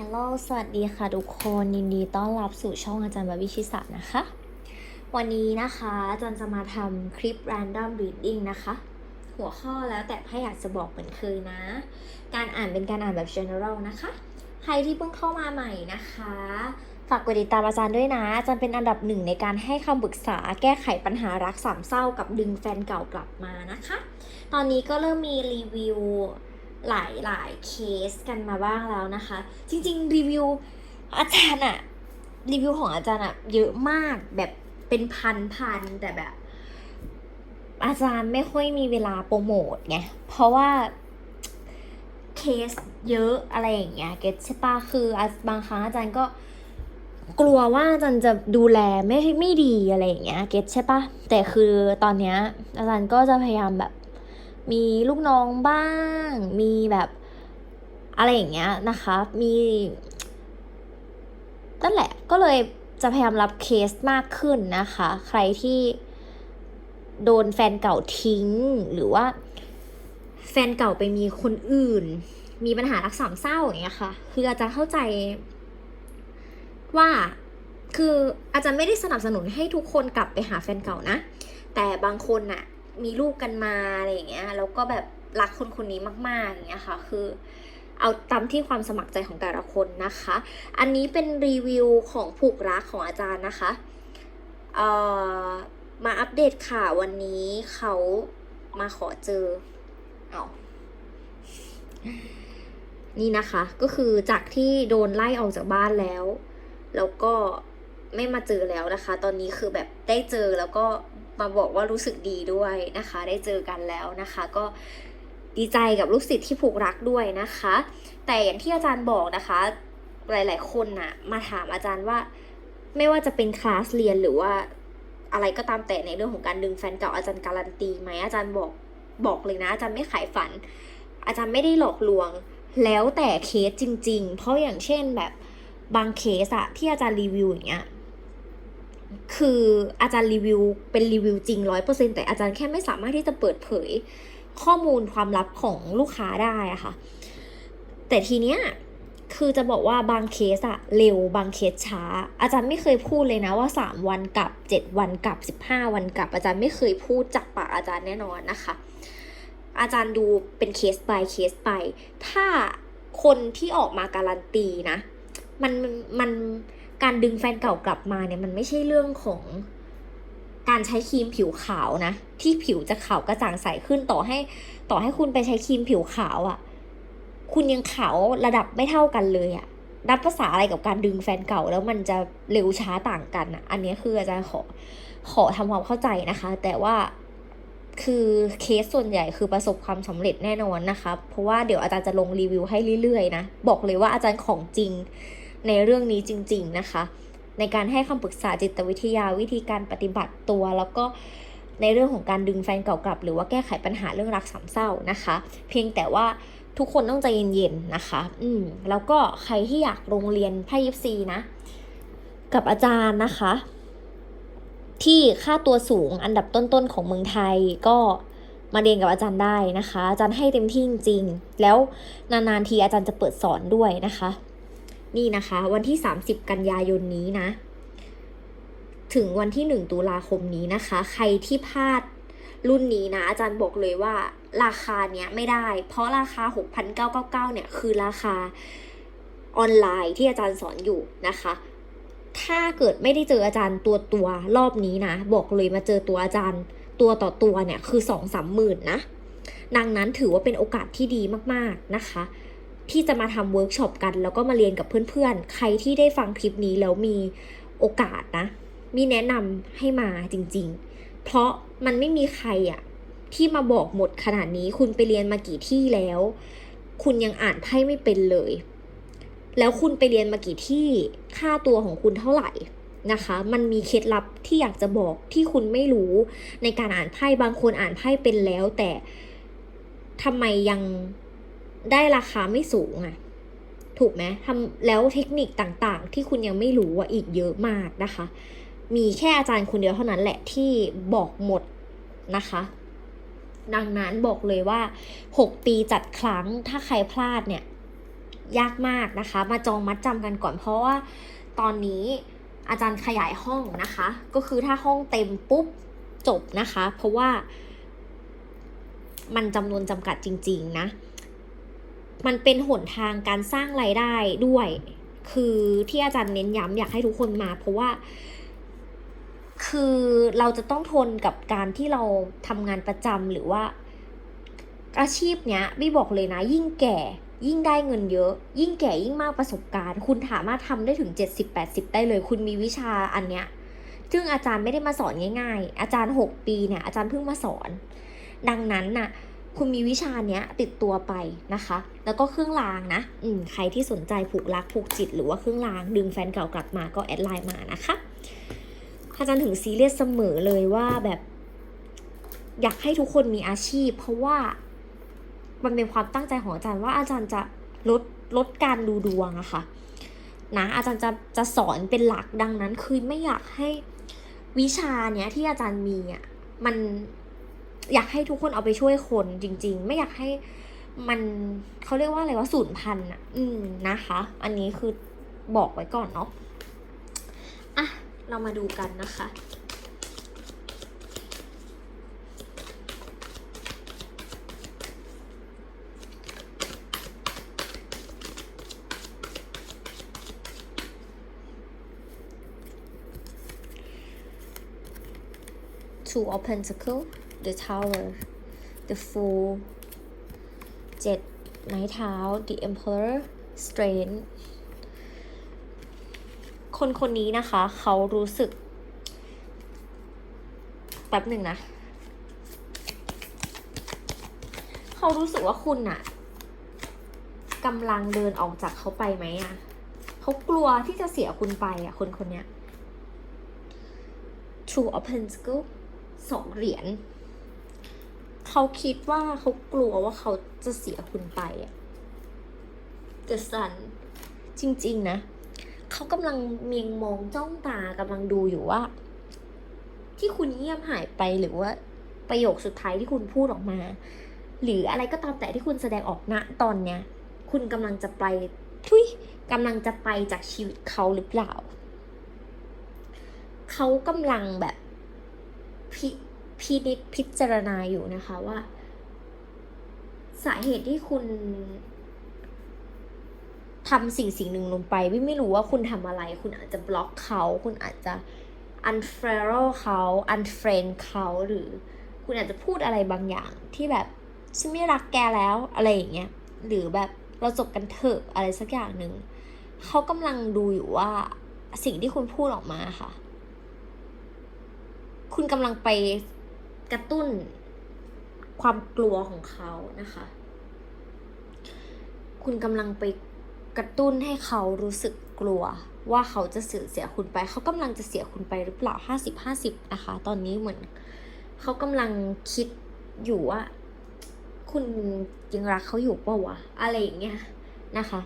ฮัลโหลสวัสดีค่ะทุกคนยินดีต้อนรับสู่ช่องอาจารย์บาวิชิสะนะคะ วันนี้นะคะอาจารย์จะมาทำคลิป random reading นะคะ หัวข้อแล้วแต่ถ้าอยากจะบอกเหมือนเคยนะ การอ่านเป็นการอ่านแบบ general นะคะ ใครที่เพิ่งเข้ามาใหม่นะคะ ฝากกดติดตามอาจารย์ด้วยนะ อาจารย์เป็นอันดับหนึ่งในการให้คำปรึกษาแก้ไขปัญหารักสามเศร้ากับดึงแฟนเก่ากลับมานะคะ ตอนนี้ก็เริ่มมีรีวิว หลายหลายเคสกันมาบ้างแล้วนะคะ จริง ๆ รีวิวอาจารย์อะรีวิวของอาจารย์อะเยอะมากแบบเป็นพันพันแต่แบบ อาจารย์ไม่ค่อยมีเวลาโปรโมทไงเพราะว่าเคสเยอะอะไรอย่างเงี้ยเก็ตใช่ปะคือบางครั้งอาจารย์ก็กลัวว่าอาจารย์จะดูแลไม่ไม่ดีอะไรอย่างเงี้ยเก็ตใช่ปะแต่คือตอนเนี้ยอาจารย์ก็จะพยายามแบบ มีลูกน้องบ้าง มีแบบอะไรอย่างเงี้ยนะคะ มีนั่นแหละก็เลยจะพยายามรับเคสมากขึ้นนะคะ ใครที่โดนแฟนเก่าทิ้ง หรือว่า แฟนเก่าไปมีคนอื่น มีปัญหารักสามเศร้าอย่างเงี้ยค่ะ คืออาจารย์เข้าใจ ว่าคืออาจารย์ไม่ได้สนับสนุนให้ทุกคนกลับไปหาแฟนเก่านะ แต่บางคนน่ะ มีลูกกันมาอะไรอย่างเงี้ยแล้วก็แบบรักคนคนนี้มาก ๆ อย่างเงี้ยค่ะคือเอาตามที่ความสมัครใจของแต่ละคนนะคะ อันนี้เป็นรีวิวของผูกรักของอาจารย์นะคะเอ่อมาอัปเดตค่ะวันนี้เขามาขอเจอเอานี่นะคะ ก็คือจากที่โดนไล่ออกจากบ้านแล้ว แล้วก็ไม่มาเจอแล้วนะคะ ตอนนี้คือแบบได้เจอแล้วก็ มาบอกว่ารู้สึกดีด้วยนะคะ ได้เจอกันแล้วนะคะ ก็ดีใจกับลูกศิษย์ที่ผูกรักด้วยนะคะ แต่อย่างที่อาจารย์บอกนะคะ หลาย ๆ คนน่ะมาถามอาจารย์ว่า ไม่ว่าจะเป็นคลาสเรียนหรือว่าอะไรก็ตามแต่ในเรื่องของการดึงแฟนเก่าอาจารย์การันตีไหมอาจารย์บอกบอกเลยนะอาจารย์ไม่ขายฝัน อาจารย์ไม่ได้หลอกลวง แล้วแต่เคสจริง ๆ เพราะอย่างเช่นแบบบางเคสอะที่อาจารย์รีวิวอย่างเงี้ย คืออาจารย์รีวิวเป็นรีวิวจริงร้อยเปอร์เซ็นแต่อาจารย์แค่ไม่สามารถที่จะเปิดเผยข้อมูลความลับของลูกค้าได้อะค่ะ แต่ทีเนี้ยคือจะบอกว่าบางเคสอะเร็วบางเคสช้า อาจารย์ไม่เคยพูดเลยนะว่า 3 วันกลับ 7 วันกลับ 15 วันกลับ อาจารย์ไม่เคยพูดจากปากอาจารย์แน่นอนนะคะ อาจารย์ดูเป็นเคส by เคสไป ถ้าคนที่ออกมาการันตีนะ มันมัน การดึงแฟนเก่ากลับมาเนี่ยมันไม่ใช่เรื่องของการใช้ครีมผิวขาวนะ ที่ผิวจะขาวกระจ่างใสขึ้นต่อให้ ต่อให้คุณไปใช้ครีมผิวขาวอะ่ะ คุณยังขาวระดับไม่เท่ากันเลยอะ่ะนับภาษาอะไรกับการดึงแฟนเก่าแล้วมันจะเร็วช้าต่างกันอะ่ะ อันนี้คืออาจารย์ขอขอทำความเข้าใจนะคะ แต่ว่าคือเคสส่วนใหญ่คือประสบความสำเร็จแน่นอนนะคะ เพราะว่าเดี๋ยวอาจารย์จะลงรีวิวให้เรื่อยๆนะ บอกเลยว่าอาจารย์ของจริง ในเรื่องนี้จริง ๆนะคะ ในการให้คำปรึกษาจิตวิทยาวิธีการปฏิบัติตัว แล้วก็ในเรื่องของการดึงแฟนเก่ากลับ หรือว่าแก้ไขปัญหาเรื่องรักสามเศร้านะคะ เพียงแต่ว่าทุกคนต้องใจเย็นๆนะคะ อืมแล้วก็ใครที่อยากโรงเรียนไพ่ยิปซีนะ กับอาจารย์นะคะ ที่ค่าตัวสูงอันดับต้นๆของเมืองไทยก็มาเรียนกับอาจารย์ได้นะคะ อาจารย์ให้เต็มที่จริงๆ แล้วนานๆทีอาจารย์จะเปิดสอนด้วยนะคะ นี่นะคะ วันที่ 30 กันยายนนี้นะ ถึงวันที่ 1 ตุลาคมนี้นะคะ ใครที่พลาดรุ่นนี้นะ อาจารย์บอกเลยว่าราคาเนี้ยไม่ได้ เพราะราคา 6,999 เนี่ย คือราคาออนไลน์ที่อาจารย์สอนอยู่นะคะ ถ้าเกิดไม่ได้เจออาจารย์ตัวตัวรอบนี้นะ บอกเลยมาเจอตัวอาจารย์ตัวต่อตัวเนี่ย คือสองสามหมื่นนะ ดังนั้นถือว่าเป็นโอกาสที่ดีมากๆนะคะ ที่จะมาทำเวิร์กช็อปกัน แล้วก็มาเรียนกับเพื่อนๆ ใครที่ได้ฟังคลิปนี้แล้วมีโอกาสนะ มีแนะนำให้มาจริงๆ เพราะมันไม่มีใครอะที่มาบอกหมดขนาดนี้คุณไปเรียนมากี่ที่แล้ว คุณยังอ่านไพ่ไม่เป็นเลย แล้วคุณไปเรียนมากี่ที่ค่าตัวของคุณเท่าไหร่นะคะ มันมีเคล็ดลับที่อยากจะบอกที่คุณไม่รู้ในการอ่านไพ่บางคนอ่านไพ่เป็นแล้ว แต่ทำไมยัง ได้ราคาไม่สูงอะถูกไหมทำแล้วเทคนิคต่างๆ ที่คุณยังไม่รู้อะอีกเยอะมากนะคะ มีแค่อาจารย์คนเดียวเท่านั้นแหละที่บอกหมดนะคะ ดังนั้นบอกเลยว่า 6 ปีจัดครั้งถ้าใครพลาดเนี่ย ยากมากนะคะ มาจองมัดจำกันก่อนเพราะว่าตอนนี้อาจารย์ขยายห้องนะคะ ก็คือถ้าห้องเต็มปุ๊บจบนะคะ เพราะว่ามันจำนวนจำกัดจริง ๆ นะ มันเป็นหนทางการสร้างรายได้ด้วย คือที่อาจารย์เน้นย้ำอยากให้ทุกคนมาเพราะว่า คือเราจะต้องทนกับการที่เราทำงานประจำหรือว่า อาชีพเนี้ยบี้บอกเลยนะ ยิ่งแก่ยิ่งได้เงินเยอะ ยิ่งแก่ยิ่งมากประสบการณ์ คุณสามารถทำได้ถึง 70-80 ได้เลย คุณมีวิชาอันเนี้ยซึ่งอาจารย์ไม่ได้มาสอนง่าย ๆ อาจารย์ 6 ปีเนี่ยอาจารย์เพิ่งมาสอน ดังนั้นน่ะ คุณมีวิชาเนี้ยติดตัวไปนะคะ แล้วก็เครื่องรางนะ อืมใครที่สนใจผูกรักผูกจิต หรือว่าเครื่องรางดึงแฟนเก่ากลับมาก็แอดไลน์มานะคะ อาจารย์ถึงซีเรียสเสมอเลยว่าแบบอยากให้ทุกคนมีอาชีพ เพราะว่ามันเป็นความตั้งใจของอาจารย์ว่าอาจารย์จะลดลดการดูดวงอะค่ะนะอาจารย์จะจะสอนเป็นหลักดังนั้นคือไม่อยากให้วิชาเนี้ยที่อาจารย์มีอะมัน อยากให้ทุกคนเอาไปช่วยคนจริง ๆ ไม่อยากให้มันเขาเรียกว่าอะไรว่าสูญพันธุ์อะอืมนะคะ อันนี้คือบอกไว้ก่อนเนาะอะเรามาดูกันนะคะ Two of Pentacles the Tower the Fool เจ็ดไม้เท้า the Emperor Strength คนคนนี้นะคะ เขารู้สึกแป๊บหนึ่งนะ เขารู้สึกว่าคุณอะกำลังเดินออกจากเขาไปไหมอะเขากลัวที่จะเสียคุณไปอะคนคนเนี้ย Two of Pentacles สองเหรียญ เขาคิดว่าเขากลัวว่าเขาจะเสียคุณไปอะ The Sun จริง ๆ นะเขากำลังเมียงมองจ้องตากำลังดูอยู่ว่า ที่คุณเงียบหายไปหรือว่า ประโยคสุดท้ายที่คุณพูดออกมา หรืออะไรก็ตามแต่ที่คุณแสดงออกณตอนเนี้ย คุณกำลังจะไปทุยกำลังจะไปจากชีวิตเขาหรือเปล่า เขากำลังแบบพิ พินิจพิจารณาอยู่นะคะว่า สาเหตุที่คุณทำสิ่งสิ่งหนึ่งลงไปวิไม่รู้ว่าคุณทำอะไร คุณอาจจะบล็อกเขา คุณอาจจะ unfollow เขา unfriend เขาหรือ คุณอาจจะพูดอะไรบางอย่างที่แบบฉันไม่รักแกแล้วอะไรอย่างเงี้ยหรือแบบเราจบกันเถอะอะไรสักอย่างหนึ่งเขากำลังดูอยู่ว่าสิ่งที่คุณพูดออกมาค่ะ คุณกำลังไป กระตุ้นความกลัวของเขานะคะ คุณกำลังไปกระตุ้นให้เขารู้สึกกลัวว่าเขาจะเสียเสียคุณไป เขากำลังจะเสียคุณไปหรือเปล่าห้าสิบห้าสิบนะคะ ตอนนี้เหมือน เขากำลังคิดอยู่ว่า คุณยังรักเขาอยู่เปล่าวะ อะไรอย่างเงี้ยนะคะ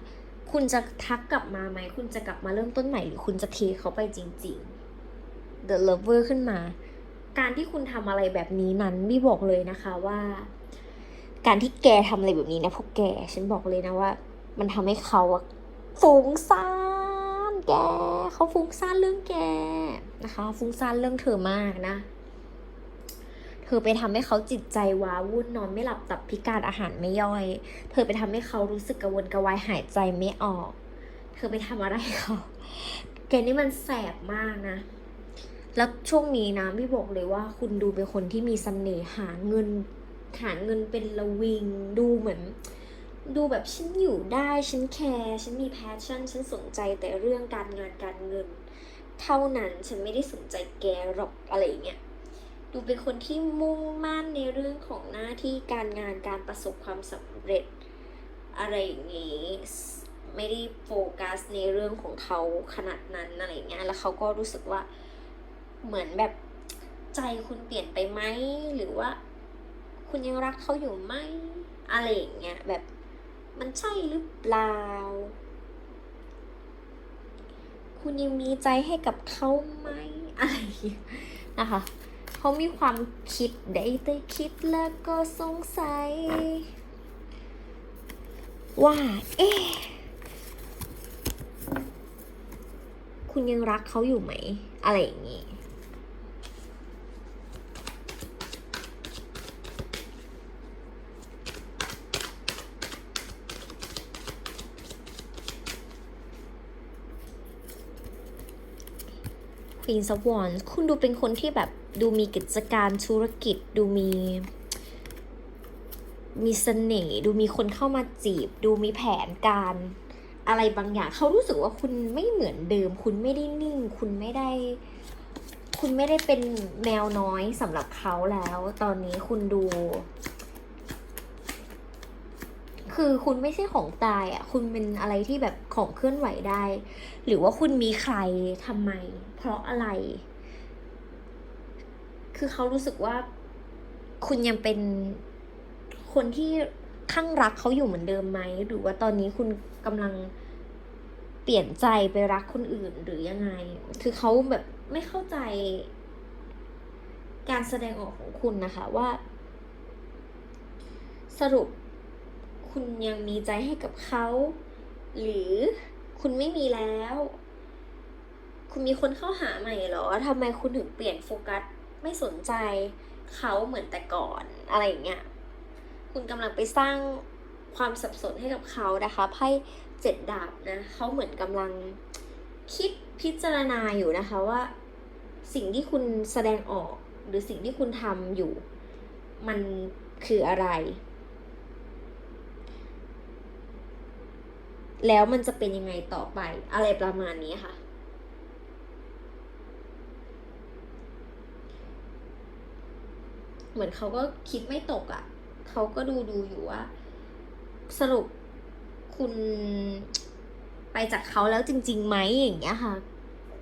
คุณจะทักกลับมาไหม คุณจะกลับมาเริ่มต้นใหม่หรือคุณจะเทเขาไปจริงๆ The Lover ขึ้นมา การที่คุณทำอะไรแบบนี้นั้นพี่บอกเลยนะคะว่า การที่แกทำอะไรแบบนี้นะพวกแก ฉันบอกเลยนะว่า มันทำให้เขาฟุ้งซ่านแกเขาฟุ้งซ่านเรื่องแกนะคะ ฟุ้งซ่านเรื่องเธอมากนะเธอไปทำให้เขาจิตใจว้าวุ่นนอนไม่หลับตับพิการอาหารไม่ย่อย เธอไปทำให้เขารู้สึกกระวนกระวายหายใจไม่ออก เธอไปทำอะไรเขาแกนี่มันแสบมากนะ แล้วช่วงนี้นะพี่บอกเลยว่าคุณดูเป็นคนที่มีเสน่ห์หาเงินหาเงินเป็นระวิงดูเหมือน ดูแบบฉันอยู่ได้ฉันแคร์ฉันมีแพชชั่น ฉันสนใจแต่เรื่องการงานการเงิน เท่านั้นฉันไม่ได้สนใจแกหรอกอะไรอย่างเงี้ยดูเป็นคนที่มุ่งมั่นในเรื่องของหน้าที่การงานการประสบความสำเร็จ อะไรอย่างงี้ ไม่ได้โฟกัสในเรื่องของเขาขนาดนั้นอะไรอย่างเงี้ยแล้วเขาก็รู้สึกว่า เหมือนแบบใจคุณเปลี่ยนไปไหมหรือว่า คุณยังรักเขาอยู่ไหมอะไรอย่างเงี้ยแบบมันใช่หรือเปล่า คุณยังมีใจให้กับเขาไหมอะไรนะคะเขามีความคิดได้แต่คิดแล้วก็สงสัย ว่า เอ๊คุณยังรักเขาอยู่ไหม อะไรอย่างงี้ Queen of Wands คุณดูเป็นคนที่แบบดูมีกิจการธุรกิจดูมี มีเสน่ห์ดูมีคนเข้ามาจีบ ดูมีแผนการอะไรบางอย่างเขารู้สึกว่าคุณไม่เหมือนเดิม คุณไม่ได้นิ่ง คุณไม่ได้ คุณไม่ได้เป็นแมวน้อยสำหรับเขาแล้ว ตอนนี้คุณดู คือคุณไม่ใช่ของตายอะ คุณเป็นอะไรที่แบบของเคลื่อนไหวได้ หรือว่าคุณมีใครทำไม เพราะอะไร คือเขารู้สึกว่า คุณยังเป็นคนที่ข้างรักเขาอยู่เหมือนเดิมไหม หรือว่าตอนนี้คุณกำลังเปลี่ยนใจไปรักคนอื่นหรือยังไง คือเขาแบบไม่เข้าใจ การแสดงออกของคุณนะคะว่า สรุป คุณยังมีใจให้กับเขา หรือคุณไม่มีแล้ว คุณมีคนเข้าหาใหม่เหรอทำไมคุณถึงเปลี่ยนโฟกัส ไม่สนใจเขาเหมือนแต่ก่อน อะไรอย่างเงี้ย คุณกำลังไปสร้างความสับสนให้กับเขานะคะไพ่เจ็ดดาบนะเขาเหมือนกำลังคิดพิจารณาอยู่นะคะว่า สิ่งที่คุณแสดงออกหรือสิ่งที่คุณทำอยู่ มันคืออะไร แล้วมันจะเป็นยังไงต่อไป อะไรประมาณนี้ค่ะ เหมือนเขาก็คิดไม่ตกอะ่ะ เขาก็ดูดูอยู่ว่า สรุปคุณไปจากเขาแล้วจริงๆไหมอย่างเงี้ยค่ะ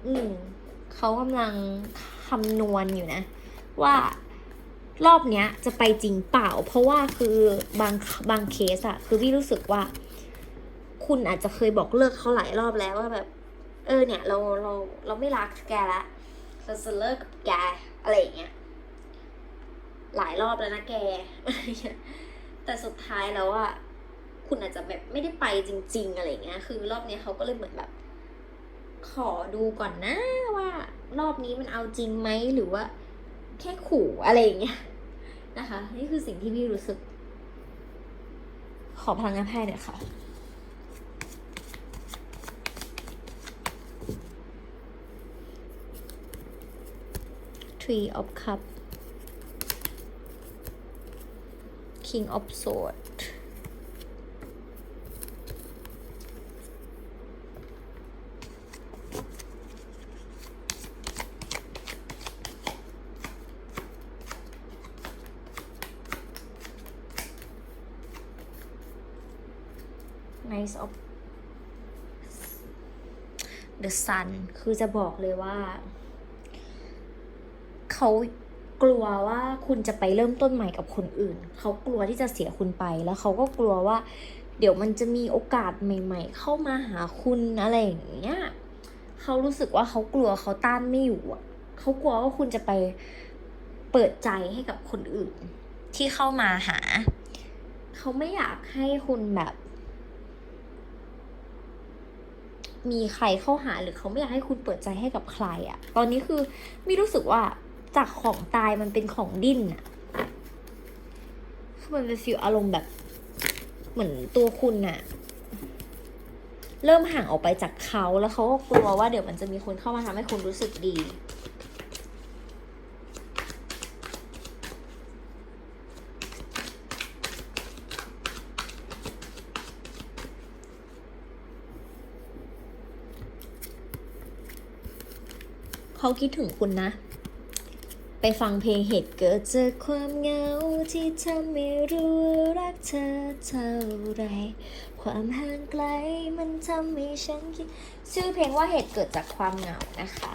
อืมเขากำลังคำนวณอยู่นะ ว่ารอบเนี้ยจะไปจริงเปล่า เพราะว่าคือบางบางเคสอะคือพี่รู้สึกว่า คุณอาจจะเคยบอกเลิกเขาหลายรอบแล้วว่าแบบ เออเนี่ย เราเราเราไม่รักแกละเราจะเลิกกับแกอะไรอย่างเงี้ยหลายรอบแล้วนะแก แต่สุดท้ายแล้วอะคุณอาจจะแบบไม่ได้ไปจริง ๆ อะไรเงี้ย คือรอบนี้เขาก็เลยเหมือนแบบ ขอดูก่อนนะว่า รอบนี้มันเอาจริงไหมหรือว่า แค่ขู่อะไรอย่างเงี้ยนะคะ นี่คือสิ่งที่พี่รู้สึก ขอพลังงานแพทย์หน่อยค่ะ Three of Cup King of Sword Nice of The Sun คือจะบอกเลยว่า เขากลัวว่าคุณจะไปเริ่มต้นใหม่กับคนอื่น เขากลัวที่จะเสียคุณไป แล้วเขาก็กลัวว่า เดี๋ยวมันจะมีโอกาสใหม่ ๆ เข้ามาหาคุณอะไรอย่างเงี้ย เขารู้สึกว่าเขากลัวเขาต้านไม่อยู่อะ เขากลัวว่าคุณจะไปเปิดใจให้กับคนอื่น ที่เข้ามาหา เขาไม่อยากให้คุณแบบ มีใครเข้าหาหรือเขาไม่อยากให้คุณเปิดใจให้กับใครอะ่ะ ตอนนี้คือไม่รู้สึกว่า จากของตายมันเป็นของดิ้นอะคือมันเป็นฟีลอารมณ์แบบ เหมือนตัวคุณน่ะเริ่มห่างออกไปจากเขาแล้วเขาก็กลัวว่าเดี๋ยวมันจะมีคนเข้ามาทำให้คุณรู้สึกดีเขาคิดถึงคุณนะ ไปฟังเพลงเหตุเกิดจากความเหงาที่ทำให้รู้รักเธอเท่าไร ความห่างไกลมันทำให้ฉันคิด ชื่อเพลงว่าเหตุเกิดจากความเหงานะคะ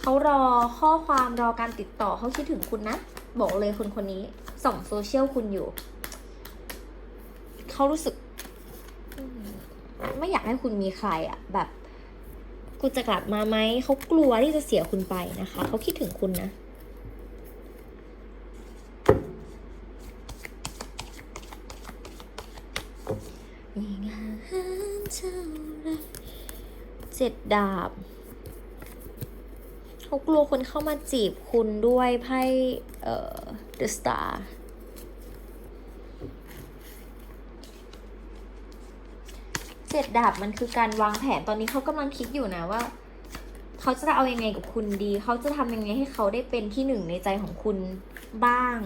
เขารอข้อความรอการติดต่อเขาคิดถึงคุณนะ บอกเลยคนคนนี้ส่องโซเชียลคุณอยู่ เขารู้สึก ไม่อยากให้คุณมีใครอะแบบ คุณจะกลับมาไหม เขากลัวที่จะเสียคุณไปนะคะ เขาคิดถึงคุณนะเท่าไรเจ็ดดาบ เขากลัวคนเข้ามาจีบคุณด้วยไพ่เอ่อ The Star เจ็ดดาบมันคือการวางแผนตอนนี้เขากำลังคิดอยู่นะว่า เขาจะเอาอยังไงกับคุณดี เขาจะทำยังไงให้เขาได้เป็นที่หนึ่งในใจของคุณบ้าง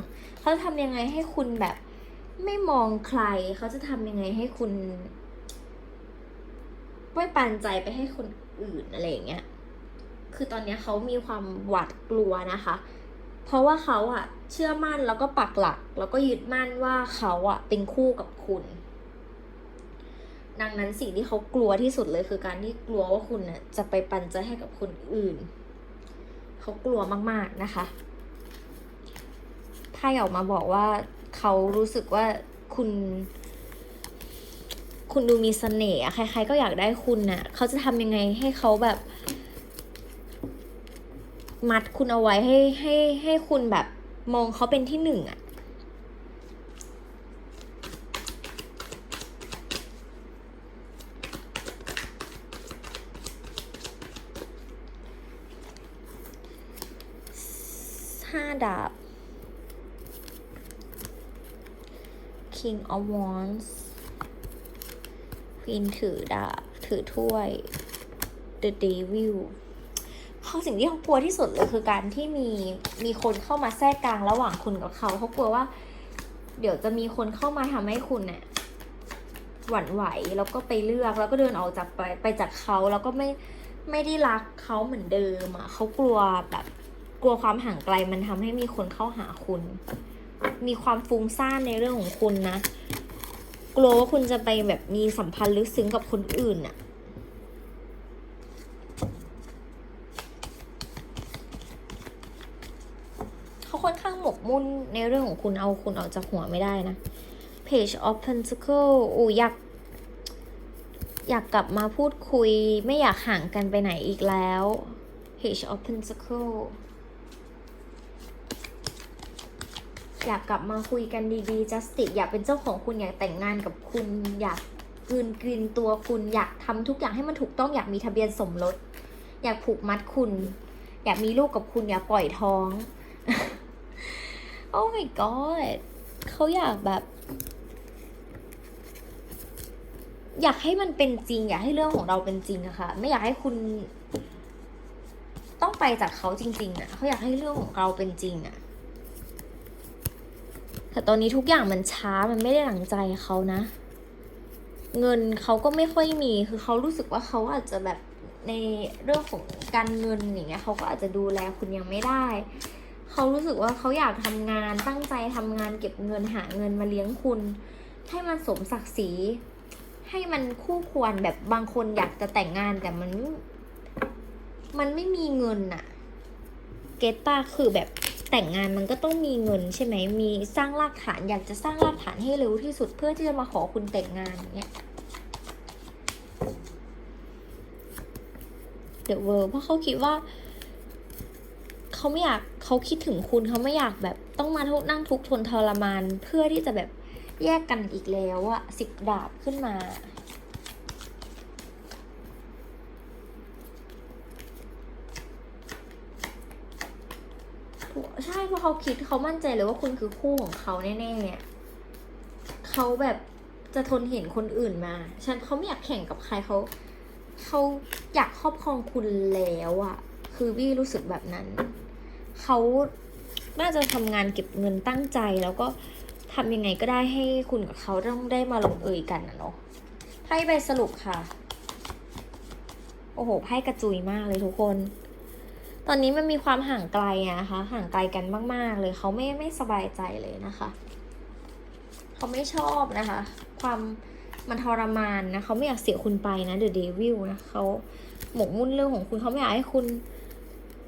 เขาจะทำยังไงให้คุณแบบ ไม่มองใคร เขาจะทำยังไงให้คุณไม่ปันใจไปให้คนอื่นอะไรอย่างเงี้ย คือตอนนี้เขามีความหวาดกลัวนะคะ เพราะว่าเขาอะเชื่อมั่นแล้วก็ปักหลัก แล้วก็ยึดมั่นว่าเขาอะเป็นคู่กับคุณ ดังนั้นสิ่งที่เขากลัวที่สุดเลยคือการที่กลัวว่าคุณน่ะจะไปปันใจให้กับคนอื่น เขากลัวมากๆนะคะไพ่ออกมาบอกว่าเขารู้สึกว่าคุณคุณดูมีเสน่ห์ใคร ๆ ก็อยากได้คุณน่ะ เขาจะทำยังไงให้เขาแบบ มัดคุณเอาไว้ให้ให้ให้คุณแบบมองเขาเป็นที่หนึ่งอะ ห้า ดาบ King of Wands Queen ถือดาบ ถือถ้วย The Devil เขาสิ่งที่เขากลัวที่สุดเลยคือการที่มีมีคนเข้ามาแทรกกลางระหว่างคุณกับเขาเขากลัวว่า เดี๋ยวจะมีคนเข้ามาทำให้คุณเนี่ยหวั่นไหวแล้วก็ไปเลือกแล้วก็เดินออกจากไปไปจากเขาแล้วก็ไม่ไม่ได้รักเขาเหมือนเดิมอะเขากลัวแบบ กลัวความห่างไกลมันทำให้มีคนเข้าหาคุณ มีความฟุ้งซ่านในเรื่องของคุณนะ กลัวว่าคุณจะไปแบบมีสัมพันธ์ลึกซึ้งกับคนอื่นอะเขาค่อนข้างหมกมุ่นในเรื่องของคุณเอาคุณออกจากหัวไม่ได้นะ Page of Pentacle อูอยากอยากกลับมาพูดคุยไม่อยากห่างกันไปไหนอีกแล้ว Page of Pentacle อยากกลับมาคุยกันดีๆ justice อยากเป็นเจ้าของคุณอยากแต่งงานกับคุณอยากกลืนกลืนตัวคุณอยากทำทุกอย่างให้มันถูกต้องอยากมีทะเบียนสมรสอยากผูกมัดคุณ อยากมีลูกกับคุณอยากปล่อยท้อง โอ้ my god เขาอยากแบบ อยากให้มันเป็นจริง อยากให้เรื่องของเราเป็นจริงอะค่ะ ไม่อยากให้คุณต้องไปจากเขาจริง ๆอะเขาอยากให้เรื่องของเราเป็นจริงอะ แต่ตอนนี้ทุกอย่างมันช้ามันไม่ได้หลังใจเขานะ เงินเขาก็ไม่ค่อยมีคือเขารู้สึกว่าเขาอาจจะแบบในเรื่องของการเงินอย่างเงี้ยเขาก็อาจจะดูแลคุณยังไม่ได้เขารู้สึกว่าเขาอยากทำงานตั้งใจทำงานเก็บเงินหาเงินมาเลี้ยงคุณ ให้มันสมศักดิ์ศรีให้มันคู่ควรแบบบางคนอยากจะแต่งงานแต่มัน มันไม่มีเงินอะเกตตาคือแบบ แต่งงานมันก็ต้องมีเงินใช่ไหมมีสร้างรากฐานอยากจะสร้างรากฐานให้เร็วที่สุดเพื่อที่จะมาขอคุณแต่งงานอย่างเงี้ยเดอะเวิร์เพราะเขาคิดว่าเขาไม่อยากเขาคิดถึงคุณเขาไม่อยากแบบต้องมาทุกนั่งทุกทนทรมานเพื่อที่จะแบบแยกกันอีกแล้วอะสิบดาบขึ้นมา ใช่เพราะเขาคิดเขามั่นใจเลยว่าคุณคือคู่ของเขาแน่ๆเขาแบบจะทนเห็นคนอื่นมา ฉันเขาไม่อยากแข่งกับใครเขาเขาอยากครอบครองคุณแล้วอะคือวี่รู้สึกแบบนั้น เขาน่าจะทำงานเก็บเงินตั้งใจแล้วก็ทำยังไงก็ได้ให้คุณกับเขาต้องได้มาลงเอยกันนะเนาะไพ่ใบสรุปค่ะ โอ้โหไพ่กระจุยมากเลยทุกคน ตอนนี้มันมีความห่างไกลอะนะคะ ห่างไกลกันมาก ๆ เลยเขาไม่ไม่สบายใจเลยนะคะเขาไม่ชอบนะคะ ความมันทรมานนะเขาไม่อยากเสียคุณไปนะเดอะเดวิลนะเขาหมกมุ่นเรื่องของคุณเขาไม่อยากให้คุณ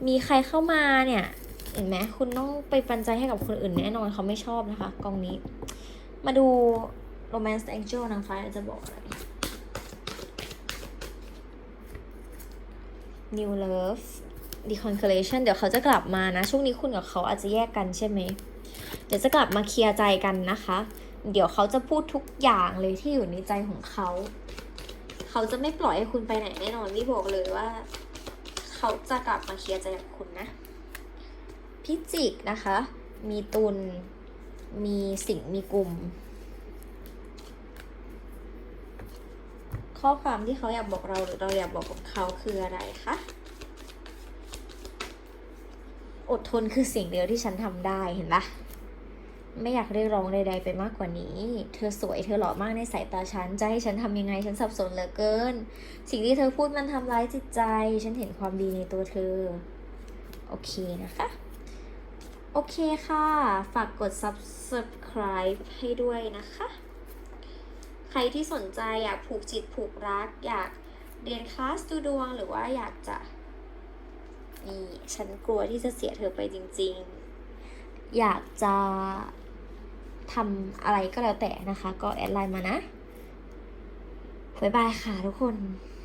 มีใครเข้ามาเนี่ยเห็นไหมคุณต้องไปปันใจให้กับคนอื่นแน่นอนเขาไม่ชอบนะคะกองนี้ มาดู Romance Angel นางฟ้าจะบอกอะไร New Love Deconstellation เดี๋ยวเขาจะกลับมานะ ช่วงนี้คุณกับเขาอาจจะแยกกันใช่ไหม เดี๋ยวจะกลับมาเคลียร์ใจกันนะคะ เดี๋ยวเขาจะพูดทุกอย่างเลยที่อยู่ในใจของเขา เขาจะไม่ปล่อยให้คุณไปไหนแน่นอนพี่บอกเลยว่า เขาจะกลับมาเคลียร์ใจกับคุณนะ พิจิกนะคะ มีตุล มีสิงมีกลุ่ม ข้อความที่เขาอยากบอกเราหรือเราอยากบอกกับเขาคืออะไรคะ อดทนคือสิ่งเดียวที่ฉันทำได้เห็นปะไม่อยากเรียกร้องใดๆไปมากกว่านี้ เธอสวยเธอหล่อมากในสายตาฉัน จะให้ฉันทำยังไงฉันสับสนเหลือเกิน สิ่งที่เธอพูดมันทำร้ายจิตใจ ฉันเห็นความดีในตัวเธอ โอเคนะคะ โอเคค่ะ ฝากกด subscribe ให้ด้วยนะคะ ใครที่สนใจอยากผูกจิตผูกรัก อยากเรียนคลาสดูดวงหรือว่าอยากจะ นี่ฉันกลัวที่จะเสียเธอไปจริง ๆ อยากจะทำอะไรก็แล้วแต่นะคะ ก็แอดไลน์มานะบ๊ายบายค่ะทุกคน